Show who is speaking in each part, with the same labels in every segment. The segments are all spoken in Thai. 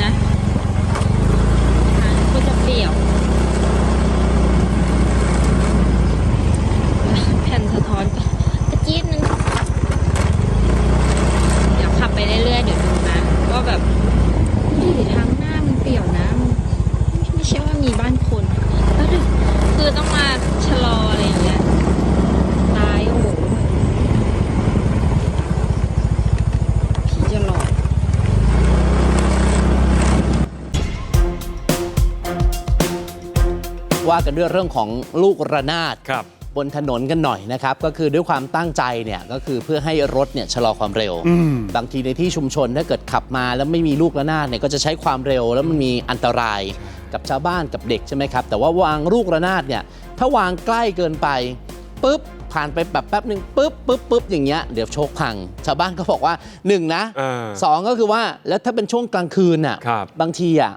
Speaker 1: มืดนะทางก็จะเปลี่ยว แผ่นสะท้อนกระจี๊ดนึง เดี๋ยวขับไปเรื่อยๆ เดี๋ยวดูนะ ว่าแบบดูดิทางหน้ามันเปลี่ยวนะมันไม่ใช่ว่ามีบ้านคนแล้วดูคือต้องมาชะลออะไรอย่างเงี้ย ตายโอ้โหผีจะหลอก
Speaker 2: ว่ากันด้วยเรื่องของลูกระนาด
Speaker 3: ครับ
Speaker 2: บนถนนกันหน่อยนะครับ ก็คือด้วยความตั้งใจเนี่ยก็คือเพื่อให้รถเนี่ยชะลอความเร็ว
Speaker 3: อืม
Speaker 2: บางทีในที่ชุมชนถ้าเกิดขับมาแล้วไม่มีลูกระนาดเนี่ยก็จะใช้ความเร็วแล้วมันมีอันตรายกับชาวบ้านกับเด็กใช่ไหมครับ แต่ว่าวางลูกระนาดเนี่ยถ้าวางใกล้เกินไปปุ๊บผ่านไปแบบแป๊บหนึ่งปุ๊บปุ๊บปุ๊บอย่างเงี้ยเดี๋ยวโชคพัง ชาวบ้านก็บอกว่าหนึ่งนะ
Speaker 3: อ่า
Speaker 2: สองก็คือว่าแล้วถ้าเป็นช่วงกลางคืนน่ะ
Speaker 3: ครับ
Speaker 2: บางทีอะ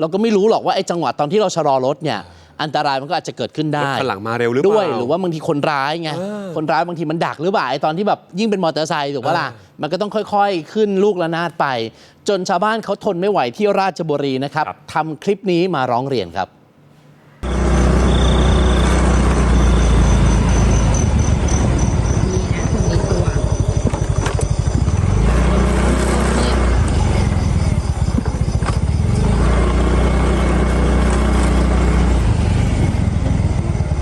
Speaker 2: เราก็ไม่รู้หรอกว่าไอ้จังหวะตอนที่เราชะลอรถเนี่ย อันตรายมันก็อาจจะเกิดขึ้นได้
Speaker 3: รถคันหลังมาเร็วหรือเปล่า
Speaker 2: ด้วยหรือว่าบางทีคนร้ายไง
Speaker 3: เออ
Speaker 2: คนร้ายบางทีมันดักหรือเปล่าไอ้ตอนที่แบบยิ่งเป็นมอเตอร์ไซค์ถูกปะล่ะ
Speaker 3: เออ
Speaker 2: มันก็ต้องค่อยๆ ขึ้นลูกระนาดไป จนชาวบ้านเขาทนไม่ไหวที่ราชบุรีนะครับ
Speaker 3: ครับ
Speaker 2: ทำคลิปนี้มาร้องเรียนครับ
Speaker 1: ดีนะถึงมีตัว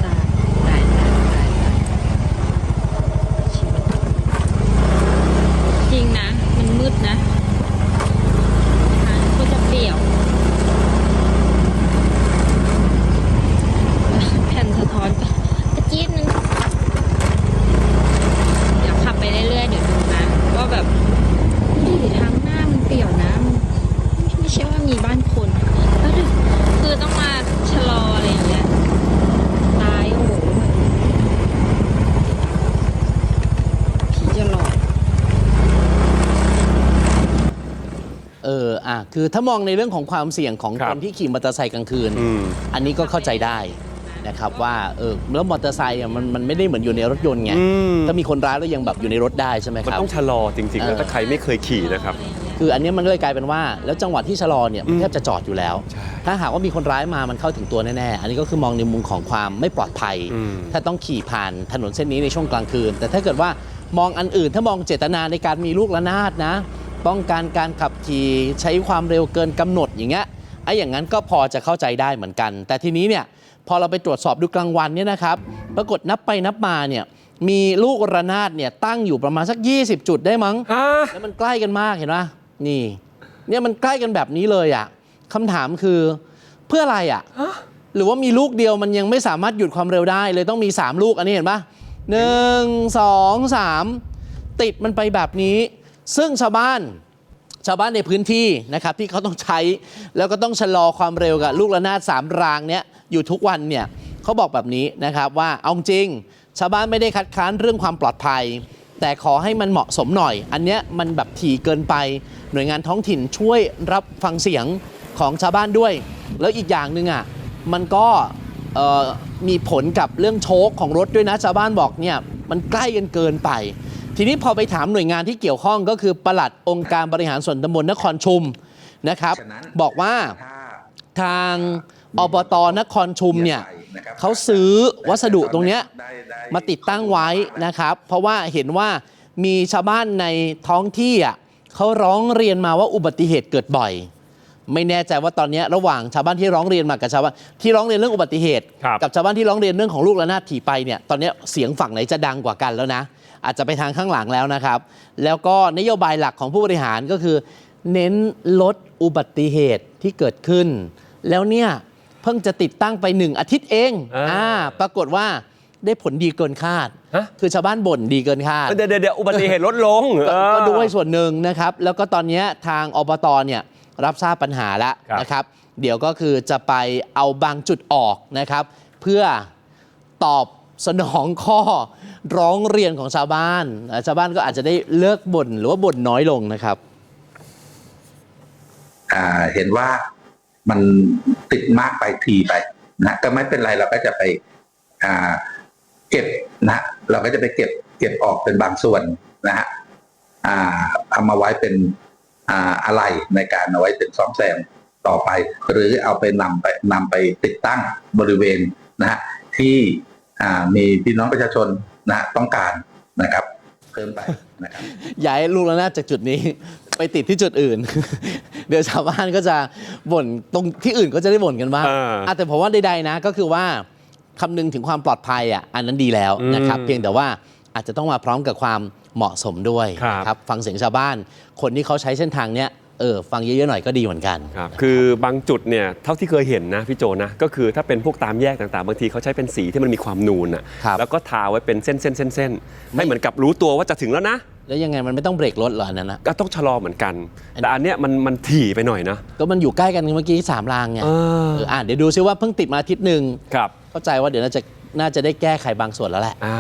Speaker 1: ตายตายตายตายตายชีวิตจ ริงนะ มันมืดนะทางก็จะเปลี่ยว แผ่นสะท้อนกระจี๊ดนึง เดี๋ยวขับไปเรื่อยๆ เดี๋ยวดูนะ ว่าแบบดูดิทางหน้ามันเปลี่ยวนะมันไม่ใช่ว่ามีบ้านคนแล้วดูคือต้องมาชะลออะไรอย่างเงี้ย ตายโอ้โหผีจะหลอก
Speaker 2: เอออะคือถ้ามองในเรื่องของความเสี่ยงของ
Speaker 3: ครั
Speaker 2: ค
Speaker 3: บ
Speaker 2: นที่ขี่มอเตอร์ไซค์กลางคืน
Speaker 3: อืม
Speaker 2: อันนี้ก็เข้าใจได้นะครับว่าเออแล้วมอเตอร์ไซค์อะมันมันไม่ได้เหมือนอยู่ในรถยนต์ไง
Speaker 3: อืม
Speaker 2: ถ้ามีคนร้ายแล้วยังแบบอยู่ในรถได้ใช่ไหม
Speaker 3: มัน
Speaker 2: ครับ
Speaker 3: ต้องชะลอจริงๆ
Speaker 2: เอ
Speaker 3: นะ
Speaker 2: อ
Speaker 3: ถ้าใครไม่เคยขี่นะครับ
Speaker 2: คืออันเนี้ยมันก็เลยกลายเป็นว่า แล้วจังหวะที่ชะลอเนี่ยมันแทบจะจอดอยู่แล้ว
Speaker 3: ใช่
Speaker 2: ถ้าหากว่ามีคนร้ายมามันเข้าถึงตัวแน่ๆ อันนี้ก็คือมองในมุมของความไม่ปลอดภัย
Speaker 3: อืม
Speaker 2: ถ้าต้องขี่ผ่านถนนเส้นนี้ในช่วงกลางคืน แต่ถ้าเกิดว่ามองอันอื่นถ้ามองเจตนาในการมีลูกระนาดนะ ป้องกันการขับขี่ใช้ความเร็วเกินกำหนดอย่างเงี้ยไอ้อย่างนั้นก็พอจะเข้าใจได้เหมือนกัน แต่ทีนี้เนี่ยพอเราไปตรวจสอบดูกลางวันเนี่ยนะครับ ปรากฏนับไปนับมาเนี่ยมีลูกระนาดเนี่ยตั้งอยู่ประมาณสัก 20 จุดได้มั้ง
Speaker 3: ฮะ
Speaker 2: แล้วมันใกล้กันมากเห็นไหมนี่ เนี่ยมันใกล้กันแบบนี้เลยอะคำถามคือเพื่ออะไรอะหรือว่ามีลูกเดียวมันยังไม่สามารถหยุดความเร็วได้ เลยต้องมี 3 ลูกอันนี้เห็นปะหนึ่งสองสามติดมันไปแบบนี้ ซึ่งชาวบ้านชาวบ้านในพื้นที่นะครับที่เขาต้องใช้แล้วก็ต้องชะลอความเร็วกับลูกระนาดสามรางเนี้ยอยู่ทุกวันเนี่ยเขาบอกแบบนี้นะครับว่าเอาจริง ชาวบ้านไม่ได้คัดค้านเรื่องความปลอดภัย แต่ขอให้มันเหมาะสมหน่อย อันเนี้ยมันแบบถี่เกินไปหน่วยงานท้องถิ่นช่วยรับฟังเสียงของชาวบ้านด้วย แล้วอีกอย่างหนึ่งอะมันก็มีผลกับเรื่องโชคของรถด้วยนะชาวบ้านบอกเนี่ยมันใกล้กันเกินไป ทีนี้พอไปถามหน่วยงานที่เกี่ยวข้องก็คือปลัดองค์การบริหารส่วนตำบลนครชุมนะครับ
Speaker 4: ฉะนั้น
Speaker 2: บอกว่า
Speaker 4: ถ้า
Speaker 2: ทางอบตนครชุมเนี่ย
Speaker 4: นะครับ
Speaker 2: เขาซื้อวัสดุตรงเนี้ย
Speaker 4: ได้ได้
Speaker 2: มาติดตั้งไว้นะครับ เพราะว่าเห็นว่ามีชาวบ้านในท้องที่อะเขาร้องเรียนมาว่าอุบัติเหตุเกิดบ่อย ไม่แน่ใจว่าตอนเนี้ยระหว่างชาวบ้านที่ร้องเรียนมากับชาวบ้านที่ร้องเรียนเรื่องอุบัติเหตุ
Speaker 3: ครับ
Speaker 2: กับชาวบ้านที่ร้องเรียนเรื่องของลูกระนาดถี่ไปเนี่ยตอนเนี้ยเสียงฝั่งไหนจะดังกว่ากันแล้วนะ อาจจะไปทางข้างหลังแล้วนะครับ แล้วก็นโยบายหลักของผู้บริหารก็คือ เน้นลดอุบัติเหตุที่เกิดขึ้น แล้วเนี่ยเพิ่งจะติดตั้งไปหนึ่งอาทิตย์เอง
Speaker 3: อ่า
Speaker 2: อ่าปรากฏว่าได้ผลดีเกินคาด
Speaker 3: ฮะ
Speaker 2: คือชาวบ้านบ่นดีเกินคาด
Speaker 3: เดี๋ยวเดี๋ยวเดี๋ยวอุบัติเหตุลดลง
Speaker 2: ก็
Speaker 3: เออ
Speaker 2: ก็ด้วยส่วนหนึ่งนะครับ แล้วก็ตอนเนี้ยทางอบตเนี่ย รับทราบปัญหาแล้ว
Speaker 3: ครับ
Speaker 2: นะครับ เดี๋ยวก็คือจะไปเอาบางจุดออกนะครับ เพื่อตอบสนองข้อร้องเรียนของชาวบ้านอ่าชาวบ้านก็อาจจะได้เลิกบ่นหรือว่าบ่นน้อยลงนะครับ
Speaker 4: อ่าเห็นว่ามันติดมากไปทีไปนะก็ไม่เป็นไรเราก็จะไปอ่าเก็บนะเราก็จะไปเก็บเก็บออกเป็นบางส่วนนะฮะอ่าเอามาไว้เป็น อ่าอะไรในการเอาไว้เป็นซ่อมแซมต่อไป หรือเอาไปนำไปนำไปติดตั้งบริเวณนะฮะที่อ่ามีพี่น้องประชาชนนะฮะต้องการนะครับ เพิ่มไปนะครับ
Speaker 2: ย้ายลูกระนาดจากจุดนี้ไปติดที่จุดอื่น เดี๋ยวชาวบ้านก็จะบ่นตรงที่อื่นก็จะได้บ่นกันบ้าง
Speaker 3: เอออะ
Speaker 2: แต่ผมว่าใดๆนะก็คือว่าคำนึงถึงความปลอดภัยอะอันนั้นดีแล้วนะครับ
Speaker 3: อืม
Speaker 2: เพียงแต่ว่าอาจจะต้องมาพร้อมกับความ เหมาะสมด้วย
Speaker 3: ครับ
Speaker 2: นะครับฟังเสียงชาวบ้าน คนที่เขาใช้เส้นทางเนี้ยเออฟังเยอะๆหน่อยก็ดีเหมือนกัน
Speaker 3: ครับคือบางจุดเนี่ยเท่าที่เคยเห็นนะพี่โจนะก็คือถ้าเป็นพวกตามแยกต่างๆ บางทีเขาใช้เป็นสีที่มันมีความนูนอะ
Speaker 2: ครับ
Speaker 3: แล้วก็ทาไว้เป็นเส้นๆเส้นๆให้เหมือนกับรู้ตัวว่าจะถึงแล้วนะ
Speaker 2: แล้วยังไงมันไม่ต้องเบรกรถเหรออันนั้นนะ
Speaker 3: ก็ต้องชะลอเหมือนกัน แต่อันเนี้ยมันมันถี่ไปหน่อยนะ
Speaker 2: ก็มันอยู่ใกล้กันเมื่อกี้สามรางไง
Speaker 3: เออ
Speaker 2: เอออะเดี๋ยวดูซิว่าเพิ่งติดมาอาทิตย์หนึ่ง
Speaker 3: ครับ
Speaker 2: เข้าใจว่าเดี๋ยวน่าจะน่าจะได้แก้ไขบางส่วนแล้วแหละ
Speaker 3: อ่า